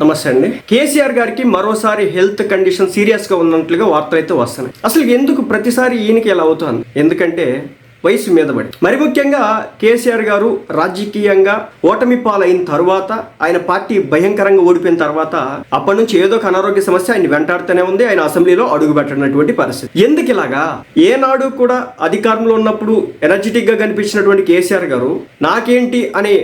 నమస్తే అండి. కేసీఆర్ గారికి మరోసారి హెల్త్ కండిషన్ సీరియస్గా ఉన్నట్లుగా వార్తలు అయితే వస్తున్నాయి. అసలు ఎందుకు ప్రతిసారి ఈయనకి ఇలా అవుతుంది? ఎందుకంటే వయసు మీద పడి. మరి ముఖ్యంగా కేసీఆర్ గారు రాజకీయంగా ఓటమి పాలైన తర్వాత ఆయన పార్టీ భయంకరంగా ఓడిపోయిన తర్వాత అప్పటి నుంచి ఏదో ఒక అనారోగ్య సమస్య ఆయన వెంటాడుతూనే ఉంది. ఆయన అసెంబ్లీలో అడుగు పెట్టినటువంటి పరిస్థితి. ఎందుకు ఇలాగా? ఏనాడు కూడా అధికారంలో ఉన్నప్పుడు ఎనర్జెటిక్గా కనిపించినటువంటి కేసీఆర్ గారు నాకేంటి అనే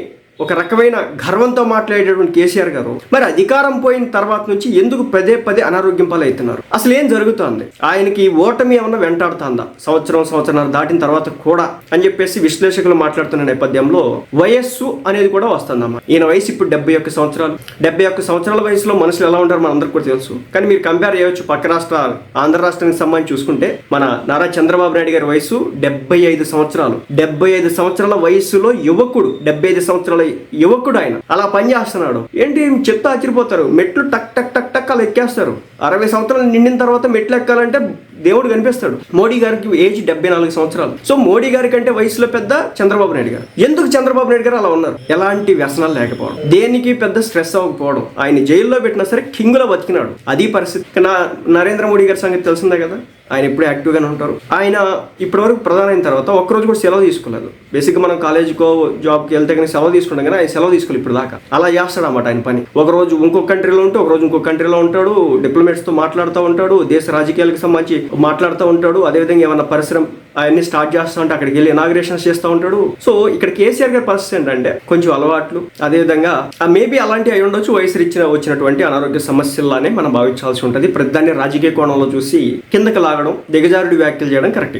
ఒక రకమైన గర్వంతో మాట్లాడేటువంటి కేసీఆర్ గారు మరి అధికారం పోయిన తర్వాత నుంచి ఎందుకు పదే పదే అనారోగ్యం పాలవుతున్నారు? అసలు ఏం జరుగుతోంది? ఆయనకి ఓటమి ఏమన్నా వెంటాడుతుందా? సంవత్సరం సంవత్సరం దాటిన తర్వాత కూడా అని చెప్పేసి విశ్లేషకులు మాట్లాడుతున్న నేపథ్యంలో వయస్సు అనేది కూడా వస్తుందమ్మా. ఈయన వయసు ఇప్పుడు డెబ్బై ఒక్క సంవత్సరాలు. డెబ్బై ఒక్క సంవత్సరాల వయసులో మనుషులు ఎలా ఉంటారు మన అందరికీ కూడా తెలుసు. కానీ మీరు కంపేర్ చేయవచ్చు పక్క రాష్ట్రాలు ఆంధ్ర రాష్ట్రానికి సంబంధించి చూసుకుంటే మన నారా చంద్రబాబు నాయుడు గారి వయసు డెబ్బై ఐదు సంవత్సరాలు. డెబ్బై ఐదు సంవత్సరాల వయసులో యువకుడు డెబ్బై ఐదు సంవత్సరాల యువకుడు ఆయన అలా పని చేస్తున్నాడు. ఏంటి చెప్తే ఆశ్చర్యపోతారు? మెట్లు టక్ టక్ టక్ టక్ అలా ఎక్కేస్తారు. అరవై సంవత్సరాలు నిండిన తర్వాత మెట్లు ఎక్కాలంటే దేవుడు కనిపిస్తాడు. మోడీ గారికి ఏజ్ డెబ్బై నాలుగు సంవత్సరాలు. సో మోడీ గారి కంటే వయసులో పెద్ద చంద్రబాబు నాయుడు గారు. ఎందుకు చంద్రబాబు నాయుడు గారు అలా ఉన్నారు? ఎలాంటి వ్యసనాలు లేకపోవడం. దేనికి పెద్ద స్ట్రెస్ అవ్వకపోవడం. ఆయన జైల్లో పెట్టినా సరే కింగులో బతికినాడు. అది పరిస్థితి. నా నరేంద్ర మోడీ గారి సంగతి తెలిసిందే కదా? ఆయన ఎప్పుడు యాక్టివ్గానే ఉంటారు. ఆయన ఇప్పటివరకు ప్రధాన అయిన తర్వాత ఒక్కరోజు కూడా సెలవు తీసుకోలేదు. బేసిక్గా మనం కాలేజీకో జాబ్కి వెళ్తే కానీ సెలవు తీసుకుంటాం కానీ ఆయన సెలవు తీసుకోలేదు ఇప్పుడు దాకా అలా చేస్తాడు అన్నమాట ఆయన పని. ఒక రోజు ఇంకొక కంట్రీలో ఉంటే ఒకరోజు ఇంకో ఇంకొక కంట్రీలో ఉంటాడు. డిప్లొమేట్స్తో మాట్లాడుతూ ఉంటాడు. దేశ రాజకీయాలకు సంబంధించి మాట్లాడుతూ ఉంటాడు. అదేవిధంగా ఏమైనా పరిశ్రమ అవన్నీ స్టార్ట్ చేస్తూ ఉంటే అక్కడికి వెళ్ళి ఇనాగ్రేషన్స్ చేస్తూ ఉంటాడు. సో ఇక్కడ కేసీఆర్ గారి పరిస్థితి ఏంటంటే కొంచెం అలవాట్లు అదేవిధంగా మేబీ అలాంటి అయి ఉండొచ్చు. వయసు ఇచ్చిన వచ్చినటువంటి అనారోగ్య సమస్యల్లానే మనం భావించాల్సి ఉంటుంది. ప్రతిదాన్ని రాజకీయ కోణంలో చూసి కిందకి లాగడం దిగజారుడి వ్యాఖ్యలు చేయడం కరెక్ట్గా